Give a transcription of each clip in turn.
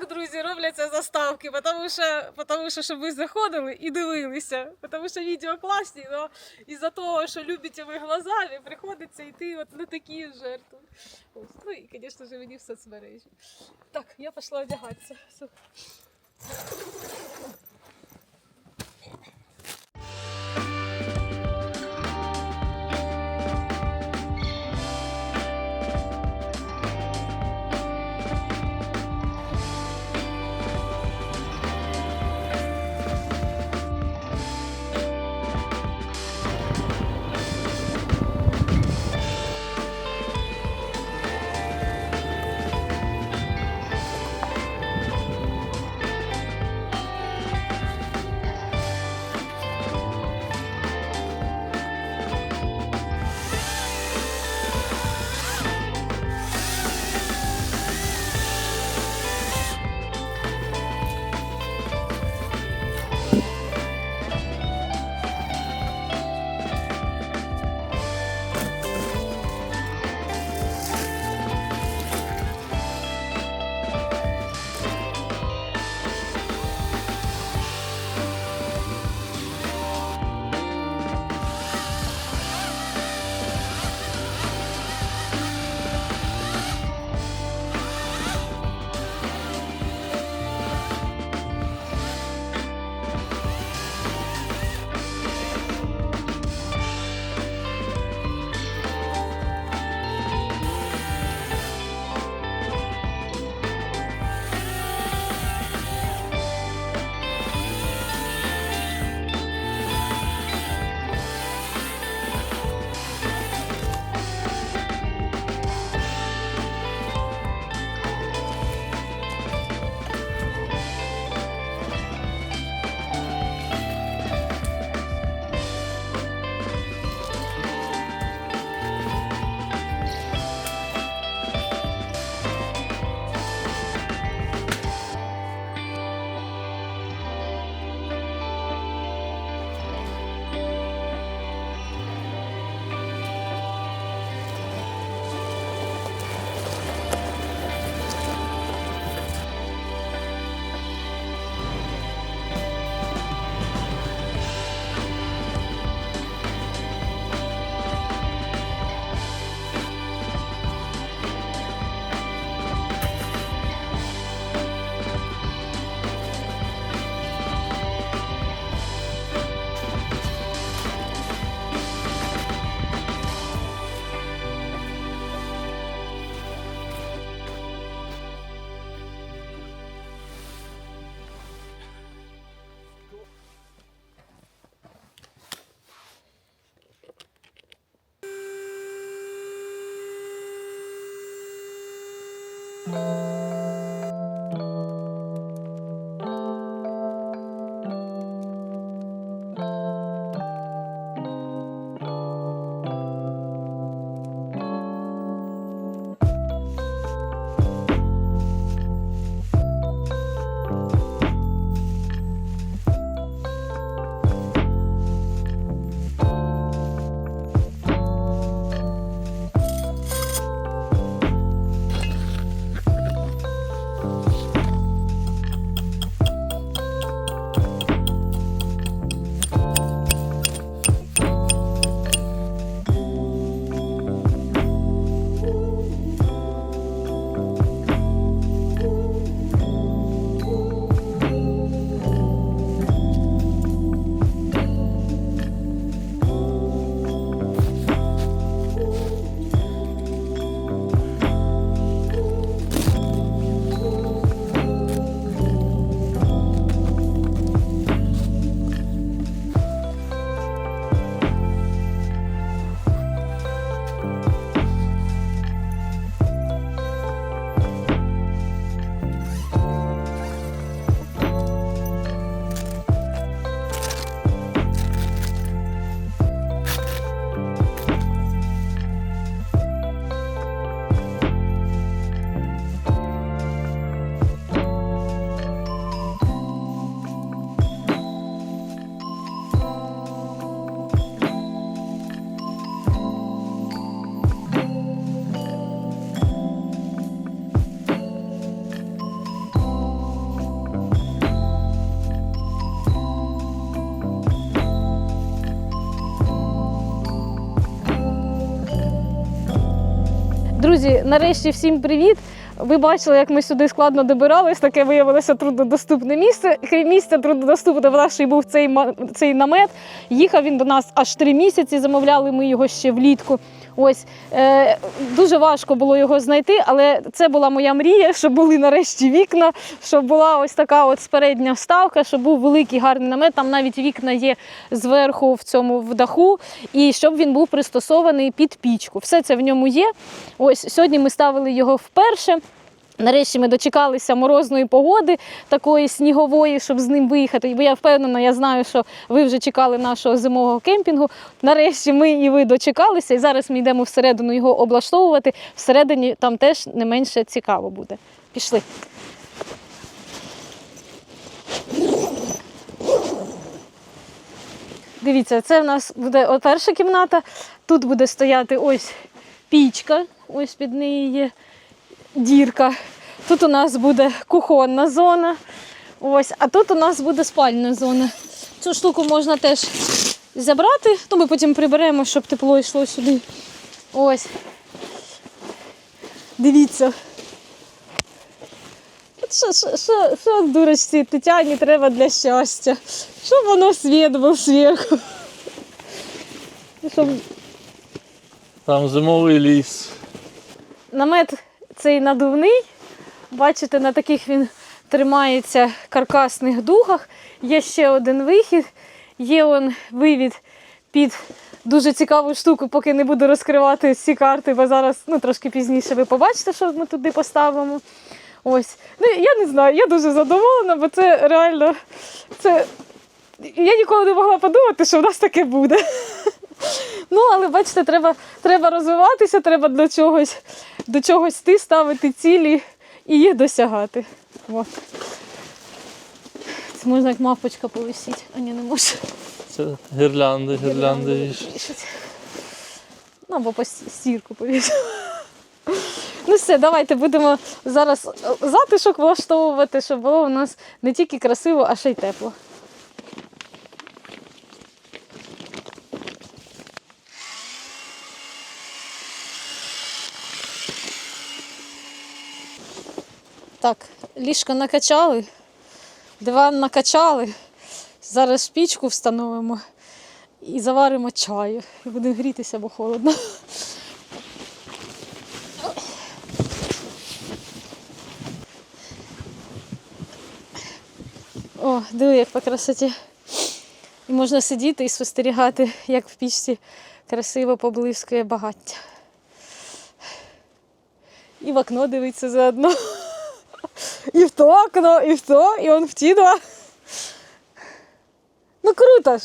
так, друзі, робляться заставки, тому що, тому що щоб ви заходили і дивилися. Тому що відео класні, але із-за того, що любите ви глазами, приходиться йти от на такі жертви. Ось. Ну і, звісно ж, мені в соцмережі. Так, я пішла одягатися. Друзі, нарешті всім привіт! Ви бачили, як ми сюди складно добирались. Таке виявилося труднодоступне місце. Крім місця труднодоступне, в нас ще й був цей, цей намет. Їхав він до нас аж три місяці. Замовляли ми його ще влітку. Ось е, дуже важко було його знайти, але це була моя мрія, щоб були нарешті вікна, щоб була ось така от спередня вставка, щоб був великий гарний намет. Там навіть вікна є зверху в цьому в даху, і щоб він був пристосований під пічку. Все це в ньому є. Ось сьогодні ми ставили його вперше. Нарешті ми дочекалися морозної погоди, такої снігової, щоб з ним виїхати. Бо я впевнена, я знаю, що ви вже чекали нашого зимового кемпінгу. Нарешті ми і ви дочекалися, і зараз ми йдемо всередину його облаштовувати. Всередині там теж не менше цікаво буде. Пішли. Дивіться, це в нас буде перша кімната. Тут буде стояти ось пічка, ось під нею є дірка. Тут у нас буде кухонна зона. Ось, а тут у нас буде спальна зона. Цю штуку можна теж забрати, то ми потім приберемо, щоб тепло йшло сюди. Ось. Дивіться. От Що, що, що, що дурочці Тетяні треба для щастя? Щоб воно світ був зверху. Щоб Там зимовий ліс. Намет цей надувний. Бачите, на таких він тримається каркасних дугах. Є ще один вихід. Є он вивід під дуже цікаву штуку, поки не буду розкривати всі карти, бо зараз ну, трошки пізніше ви побачите, що ми туди поставимо. Ось. Ну, я не знаю, я дуже задоволена, бо це реально. Це... Я ніколи не могла подумати, що в нас таке буде. Ну, але бачите, треба, треба розвиватися, треба до чогось, до чогось йти, ставити цілі і їх досягати. От. Це можна як мавпочка повисіти, а ні, не може. Це гірлянди, гірлянди. вішать. Ну, або по стірку повісити. Ну все, давайте будемо зараз затишок влаштовувати, щоб було у нас не тільки красиво, а ще й тепло. Так, ліжко накачали, диван накачали. Зараз пічку встановимо і заваримо чаю. І будемо грітися, бо холодно. О, диви, як по красоті. І можна сидіти і спостерігати, як в пічці красиво поблискує багаття. І в окно дивиться заодно. І в то окно, і в то, і он в ті два. Ну круто ж.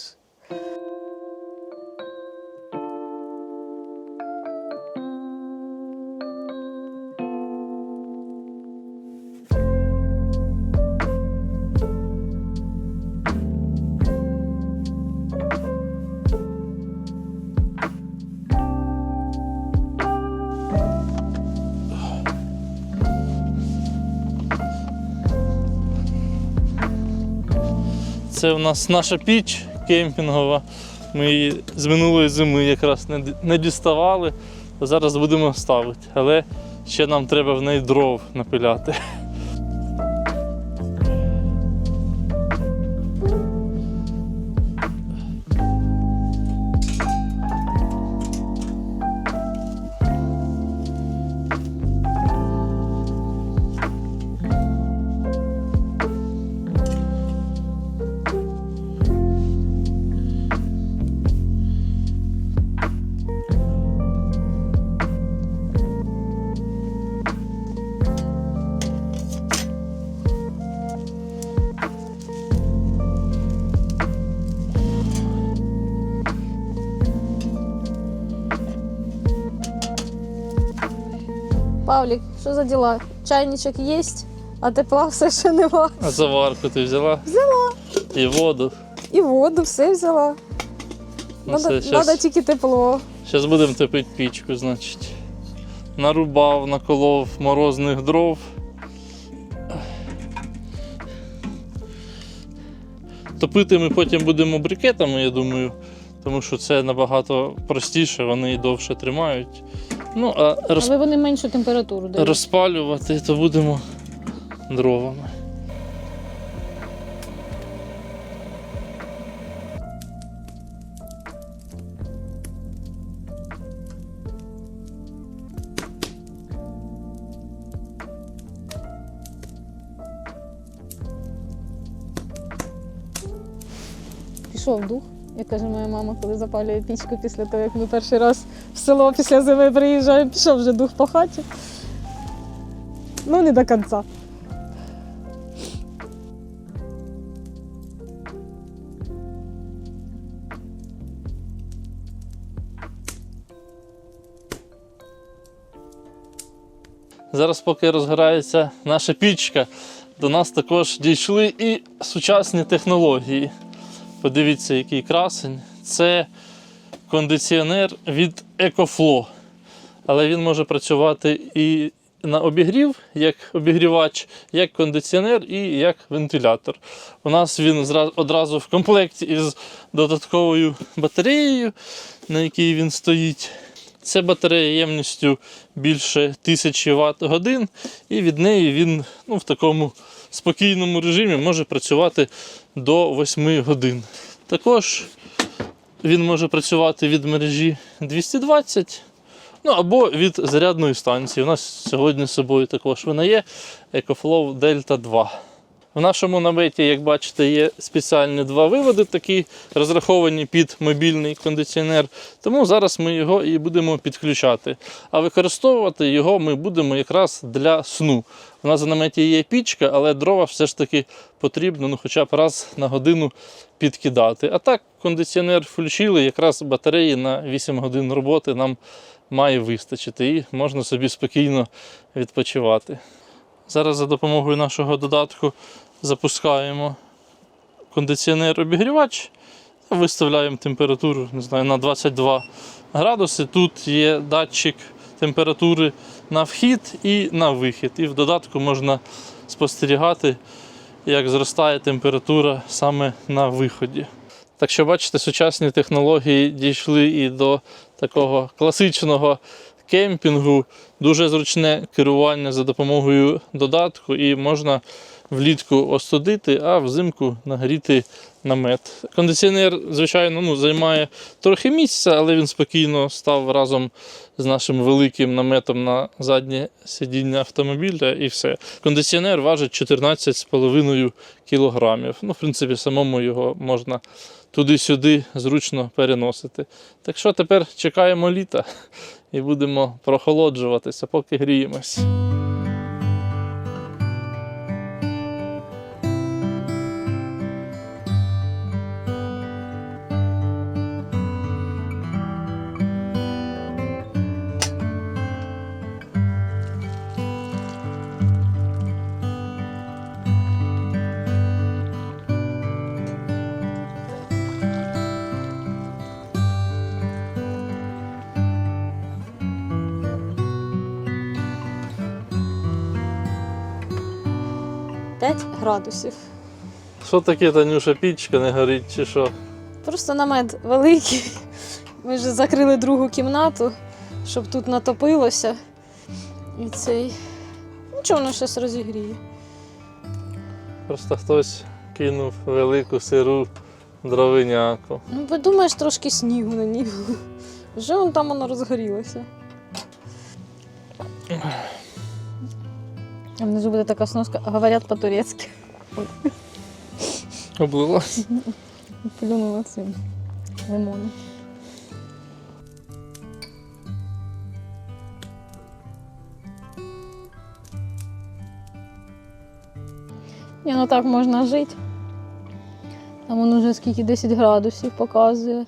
Це у нас наша піч кемпінгова. Ми її з минулої зими якраз не, діставали. Зараз будемо ставити. Але ще нам треба в неї дров напиляти. Павлік, що за діла? Чайничок є, а тепла все ще нема. А заварку ти взяла? Взяла. І воду. І воду, все взяла. Ну, Надо, все, щас- надо тільки тепло. Зараз будемо топити пічку, значить. Нарубав, наколов морозних дров. Топити ми потім будемо брикетами, я думаю, тому що це набагато простіше, вони і довше тримають. Ну, а роз... Але вони меншу температуру дають. розпалювати, то будемо дровами. Пішов дух, як каже моя мама, коли запалює пічку після того, як ми перший раз в село після зими приїжджаємо, пішов вже дух по хаті. Ну, не до кінця. Зараз, поки розгорається наша пічка, до нас також дійшли і сучасні технології. Подивіться, який красень. Це кондиціонер від EcoFlow. Але він може працювати і на обігрів, як обігрівач, як кондиціонер і як вентилятор. У нас він одразу в комплекті із додатковою батареєю, на якій він стоїть. Це батарея ємністю більше 1000 Вт годин, і від неї він ну, в такому спокійному режимі може працювати до 8 годин. Також він може працювати від мережі 220, ну або від зарядної станції. У нас сьогодні з собою також вона є EcoFlow Delta 2. В нашому наметі, як бачите, є спеціальні два виводи, такі розраховані під мобільний кондиціонер. Тому зараз ми його і будемо підключати. А використовувати його ми будемо якраз для сну. У нас в наметі є пічка, але дрова все ж таки потрібно ну, хоча б раз на годину підкидати. А так, кондиціонер фульчили, якраз батареї на 8 годин роботи нам має вистачити і можна собі спокійно відпочивати. Зараз за допомогою нашого додатку запускаємо кондиціонер-обігрівач, виставляємо температуру не знаю, на 22 градуси. Тут є датчик температури на вхід і на вихід. І в додатку можна спостерігати, як зростає температура саме на виході. Так що, бачите, сучасні технології дійшли і до такого класичного кемпінгу, дуже зручне керування за допомогою додатку, і можна влітку остудити, а взимку нагріти намет. Кондиціонер, звичайно, ну, займає трохи місця, але він спокійно став разом з нашим великим наметом на заднє сидіння автомобіля і все. Кондиціонер важить 14,5 кг. Ну, в принципі, самому його можна туди-сюди зручно переносити. Так що тепер чекаємо літа і будемо прохолоджуватися, поки гріємось. П'ять градусів. Що таке, Танюша, пічка не горить чи що? Просто намет великий. Ми вже закрили другу кімнату, щоб тут натопилося. І цей. Нічого воно зараз розігріє. Просто хтось кинув велику сиру дровиняку. Ну, подумаєш, трошки снігу на ній. Вже вон там воно розгорілося. А внизу буде така сноска, говорять по-турецьки. Облилась. Плюнула цим лимоном. Ні, ну так можна жити. Там воно вже скільки 10 градусів показує.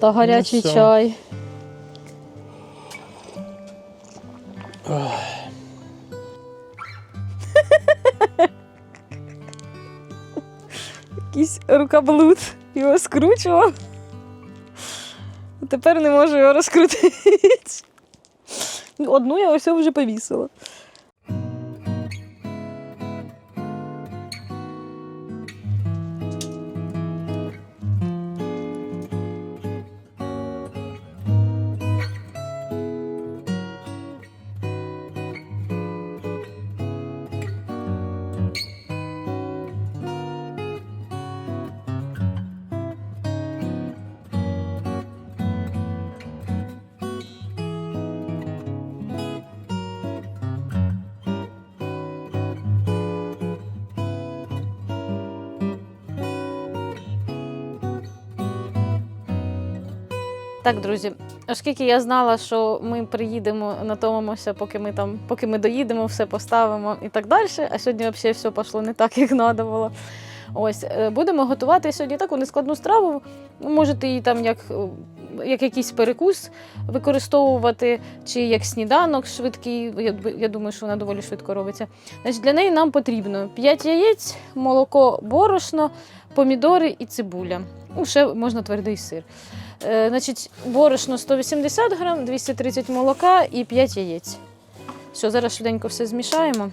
Та гарячий все. чай. Якийсь рукоблуд його скручував. Тепер не можу його розкрутити. Одну я ось вже повісила. Так, друзі, оскільки я знала, що ми приїдемо, натомимося, поки ми там, поки ми доїдемо, все поставимо і так далі. А сьогодні взагалі все пішло не так, як треба було. Ось е, будемо готувати сьогодні таку нескладну страву. Можете її там як, е, як якийсь перекус використовувати, чи як сніданок швидкий. Я, я думаю, що вона доволі швидко робиться. Значить, для неї нам потрібно 5 яєць, молоко, борошно, помідори і цибуля. Ну, ще можна твердий сир. Е, значить, борошно 180 грам, 230 молока і 5 яєць. Все, зараз швиденько все змішаємо.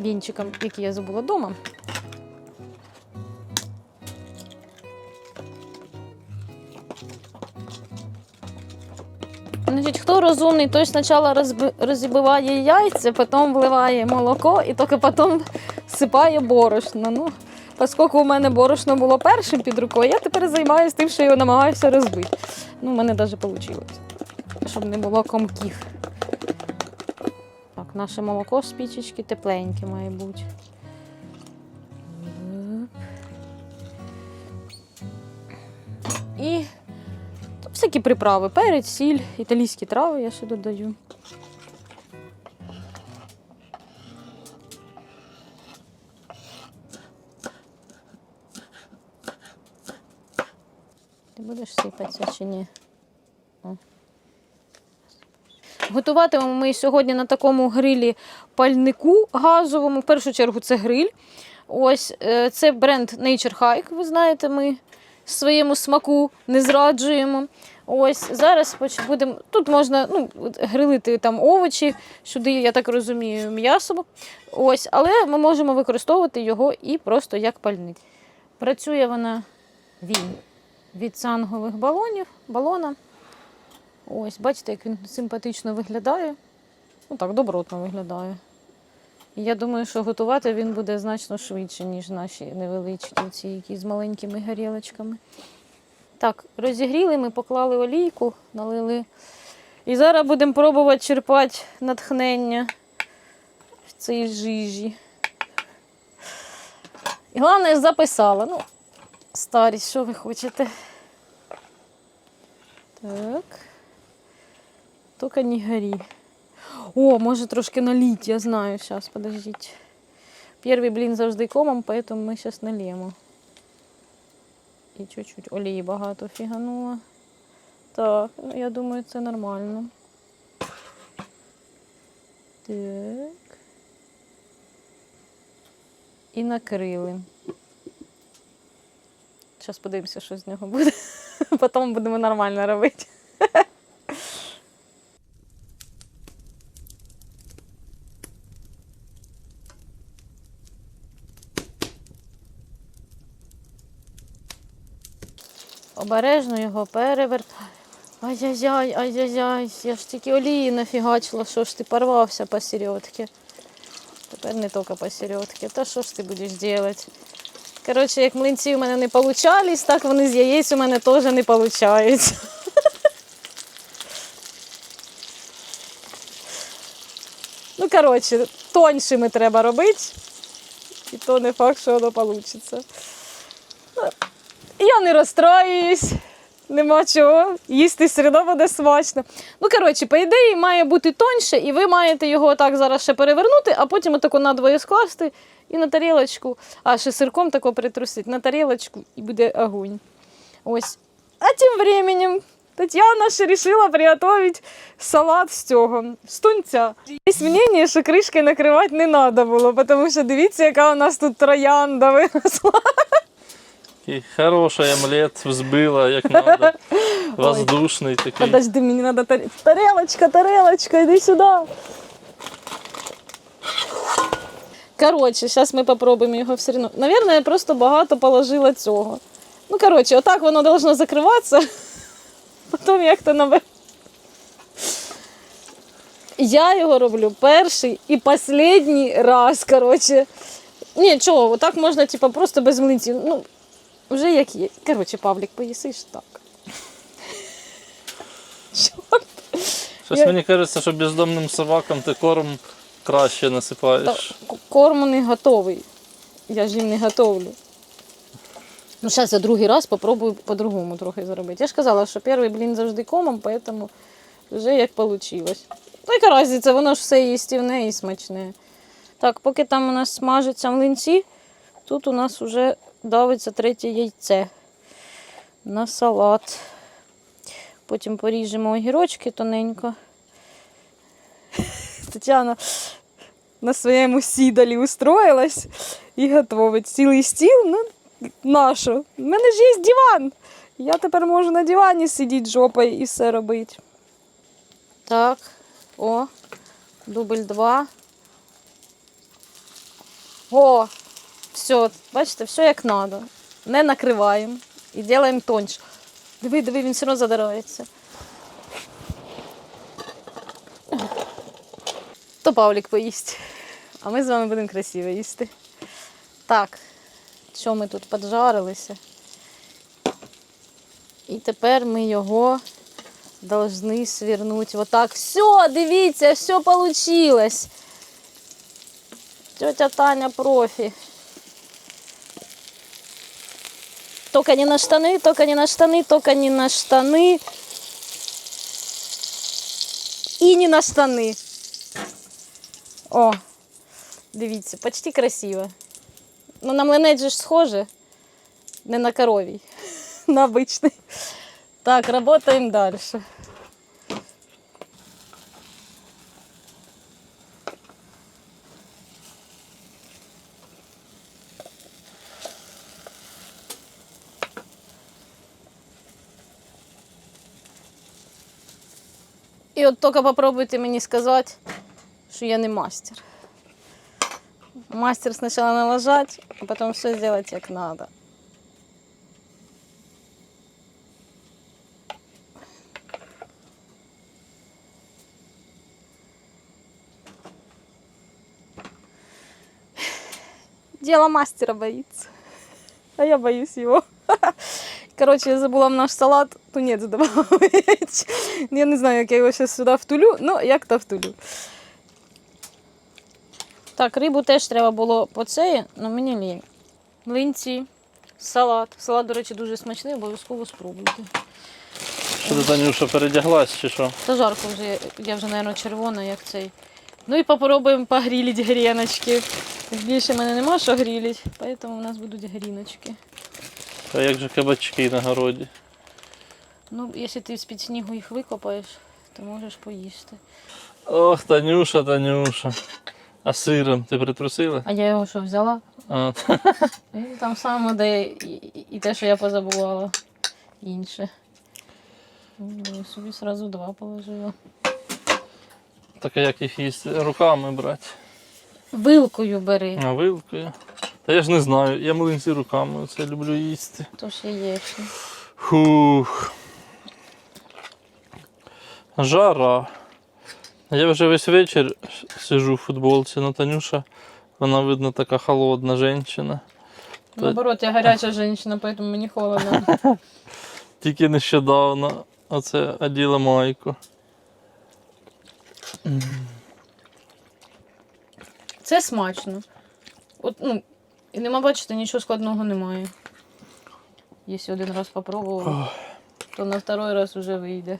Вінчиком, який я забула вдома. Значить, хто розумний, той спочатку розби- розбиває яйця, потім вливає молоко і тільки потім сипає борошно. Ну, оскільки у мене борошно було першим під рукою, я тепер займаюся тим, що його намагаюся розбити. Ну, у мене навіть вийшло, щоб не було комків. Так, наше молоко з пічечки тепленьке має бути. І всякі приправи, перець, сіль, італійські трави я ще додаю. Ти будеш сипатися чи ні? О. Готуватимемо ми сьогодні на такому грилі пальнику газовому. В першу чергу це гриль. Ось е, це бренд Nature Hike, ви знаєте, ми своєму смаку не зраджуємо. Ось зараз будемо. Тут можна ну, грилити там овочі, сюди, я так розумію, м'ясо. Ось, але ми можемо використовувати його і просто як пальник. Працює вона він від сангових балонів, балона. Ось, бачите, як він симпатично виглядає. Ну так, добротно виглядає. І я думаю, що готувати він буде значно швидше, ніж наші невеличкі, ці які з маленькими горілочками. Так, розігріли, ми поклали олійку, налили. І зараз будемо пробувати черпати натхнення в цій жижі. І головне, записала. Ну, старість, що ви хочете? Так. Тільки не горі. О, може трошки налить, я знаю. Сейчас, подождите. Первый блин завжди комом, поэтому ми зараз нальємо. І чуть-чуть олії багато фіганула. Так, ну я думаю, це нормально. Так. І накрили. Зараз подивимося, що з нього буде. Потім будемо нормально робити. Обережно його перевертаю. Ай-яй-яй, ай-яй-яй, я ж тільки олії нафігачила, що ж ти порвався посередки. Тепер не тільки посередки. Та що ж ти будеш робити? Коротше, як млинці у мене не получались, так вони з яєць у мене теж не получаються. Ну, коротше, тоншими треба робити. І то не факт, що воно вийде. Я не розстраююсь, нема чого. Їсти все одно буде смачно. Ну, коротше, по ідеї, має бути тоньше, і ви маєте його так зараз ще перевернути, а потім отако надвоє скласти і на тарілочку, а ще сирком тако притрусити на тарілочку і буде огонь. Ось. А тим временем Тетяна ще вирішила приготувати салат з цього, з тунця. Є мнення, що кришкою накривати не треба було, тому що дивіться, яка у нас тут троянда виросла. І хороший омлет взбила, як треба. Воздушний такий. Подожди, мені надо тар... тарелочка, тарелочка, иди сюда. Коротше, зараз ми попробуємо його все одно. Наверное, я просто багато положила цього. Ну, коротше, отак воно должно закриватися. Потім як то наве. Я його роблю перший і останній раз, коротше. Ні, чого, отак можна, типу, просто без млинців. Ну, вже як є. Коротше, Павлік, поїсиш так. Чорт. Щось Я- мені кажеться, що бездомним собакам ти корм краще насипаєш. к- корм не готовий. Я ж їм не готовлю. Ну, зараз я другий раз попробую по-другому трохи зробити. Я ж казала, що перший блін завжди комом, поэтому вже як вийшло. Ну, яка різниця, воно ж все їстівне і смачне. Так, поки там у нас смажаться млинці, тут у нас вже давиться третє яйце на салат. Потім поріжемо огірочки тоненько. Тетяна на своєму сідалі устроїлась і готовить цілий стіл. Ну, нащо? У мене ж є диван. Я тепер можу на дивані сидіти жопою і все робити. Так, о, дубль два. О, все, бачите, все як треба. Не накриваємо і робимо тоньше. Диви, диви, він все одно задирається. То Павлік поїсть. А ми з вами будемо красиво їсти. Так, що ми тут поджарилися? І тепер ми його должны свернути. Отак. Все, дивіться, все получилось. Тетя Таня профі. Только не на штаны, только не на штаны, только не на штаны. І не на штани. О, дивіться, почти красиво. Ну, на млинець же ж схоже. Не на коровій, на обичний. Так, работаем дальше. І от тільки попробуйте мені сказати, що я не мастер. Мастер спочатку налажать, а потім все зробити як треба. Дело мастера боится. А я боюсь его. Короче, я забула в наш салат тунець добавить. Я не знаю, як я його зараз сюди втулю, ну як то втулю. Так, рибу теж треба було по цеї, але мені лінь. Млинці, салат. Салат, до речі, дуже смачний, обов'язково спробуйте. Що ти, Танюша, передяглась чи що? Та жарко вже, я вже, мабуть, червона, як цей. Ну і попробуємо погрілити гріночки. Більше в мене нема що грілити, тому у нас будуть гріночки. А як же кабачки на городі? Ну, якщо ти з-під снігу їх викопаєш, то можеш поїсти. Ох, Танюша, Танюша. А сиром ти притрусила? А я його що взяла? А, І там саме, де і, те, що я позабувала. Інше. Ну, я собі одразу два положила. так а як їх їсти? Руками брати. Вилкою бери, А вилкою. Та я ж не знаю, я млинці руками це люблю їсти. то ще є. Фух. Жара. Я вже весь вечір сижу в футболці, но Танюша, вона видно така холодна жінка. Наоборот, я гаряча жінка, тому мені холодно. Тільки нещодавно оце оділа майку. Це смачно. От, ну, і нема, бачите, нічого складного немає. Якщо один раз попробував, то на второй раз вже вийде.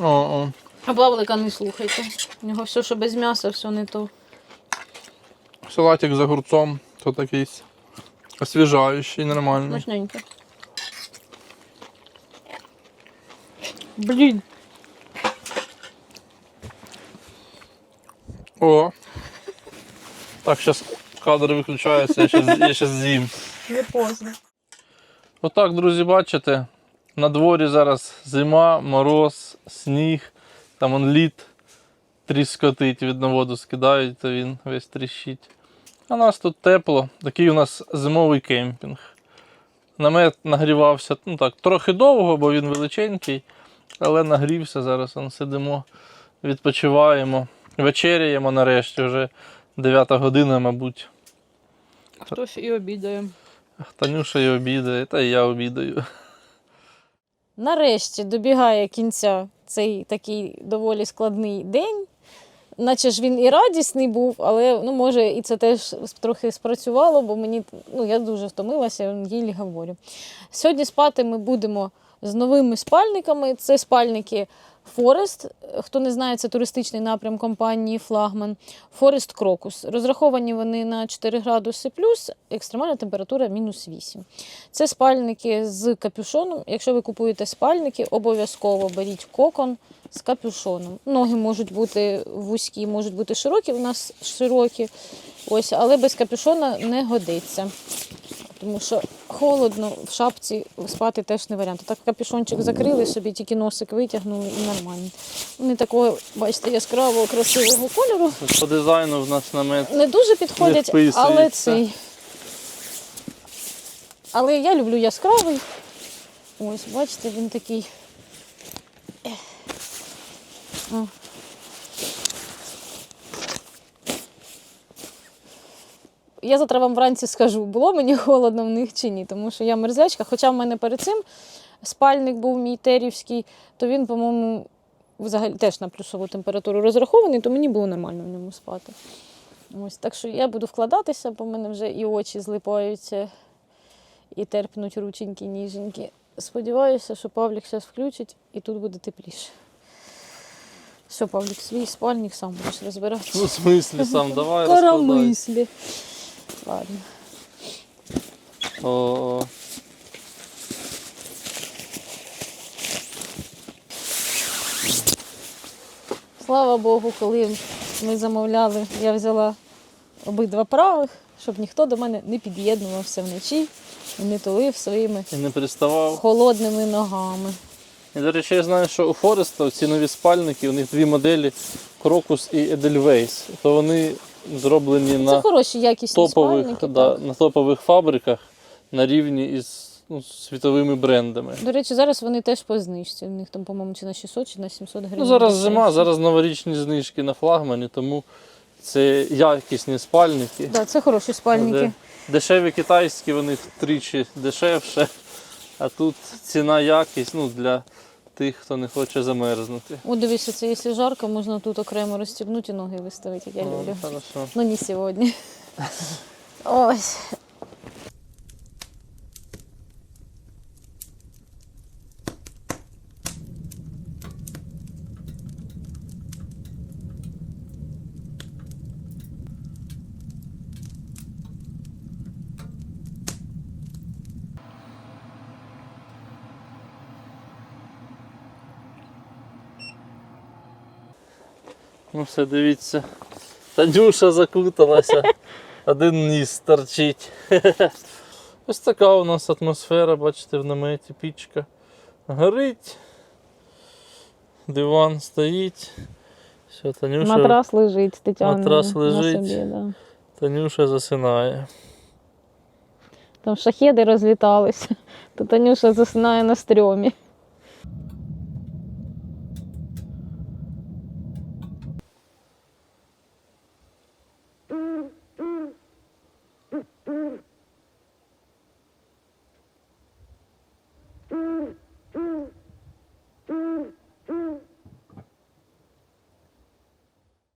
О-о. А Павлика не слухайте. У нього все, що без м'яса, все не то. Салатик з огурцом, то такий освіжаючий, нормальний. Смачненько. Блін. О. Так, зараз кадр виключається, я щас з'їм. Не поздно. Отак, друзі, бачите, на дворі зараз зима, мороз, сніг, там он лід тріскотить, видно, воду скидають, то він весь тріщить. А у нас тут тепло, такий у нас зимовий кемпінг. Намет нагрівався ну так, трохи довго, бо він величенький, але нагрівся. Зараз он сидимо, відпочиваємо, вечеряємо нарешті, вже 9 година, мабуть. Хтось і обідає. Танюша і обідає, та і я обідаю. Нарешті добігає кінця цей такий доволі складний день. наче ж він і радісний був, але ну, може і це теж трохи спрацювало, бо мені ну, я дуже втомилася, їй говорю. Сьогодні спати ми будемо з новими спальниками. Це спальники Форест. Хто не знає, це туристичний напрям компанії Флагман. Форест Крокус. Розраховані вони на 4 градуси плюс, екстремальна температура мінус 8. Це спальники з капюшоном. Якщо ви купуєте спальники, обов'язково беріть кокон з капюшоном. Ноги можуть бути вузькі, можуть бути широкі. У нас широкі, ось, але без капюшона не годиться. Тому що холодно, в шапці спати теж не варіант. Так капюшончик закрили собі, тільки носик витягнули і нормально. Вони такого, бачите, яскравого, красивого кольору. По дизайну в нас намет. Не дуже підходять, вписується. але цей. Але я люблю яскравий. Ось, бачите, він такий. О. Я завтра вам вранці скажу, було мені холодно в них чи ні, тому що я мерзлячка. Хоча в мене перед цим спальник був мій терівський, то він, по-моєму, взагалі теж на плюсову температуру розрахований, то мені було нормально в ньому спати. Ось, так що я буду вкладатися, бо в мене вже і очі злипаються, і терпнуть рученьки, ніженькі. Сподіваюся, що Павлік зараз включить і тут буде тепліше. Все, Павлік, свій спальник сам будеш розбирати. Ну, в смислі сам давай розкладай. Коромислі. Ладно. О, Слава Богу, коли ми замовляли, я взяла обидва правих, щоб ніхто до мене не під'єднувався вночі і не тулив своїми і не приставав. холодними ногами. І, до речі, я знаю, що у Фореста ці нові спальники, у них дві моделі Крокус і Edelweiss. То вони зроблені на хороші якісні топових, спальники. да, так. на топових фабриках на рівні із ну, світовими брендами. До речі, зараз вони теж по знижці. У них там, по-моєму, чи на 600, чи на 700 гривень. Ну, зараз зима, зараз новорічні знижки на флагмані, тому це якісні спальники. Да, це хороші спальники. Де Дешеві китайські, вони втричі дешевше, а тут ціна якість ну, для тих, хто не хоче замерзнути. О, дивіться, це якщо жарко, можна тут окремо розстібнути і ноги виставити, як я люблю. хорошо. Ну, не сьогодні. Ось. Ну все, дивіться. Танюша закуталася. Один ніс торчить. Ось така у нас атмосфера, бачите, в наметі пічка. Горить. Диван стоїть. Все, Танюша, Матрас лежить, Тетяна. Матрас на лежить. собі, да. Танюша засинає. Там шахеди розліталися, то Танюша засинає на стрьомі.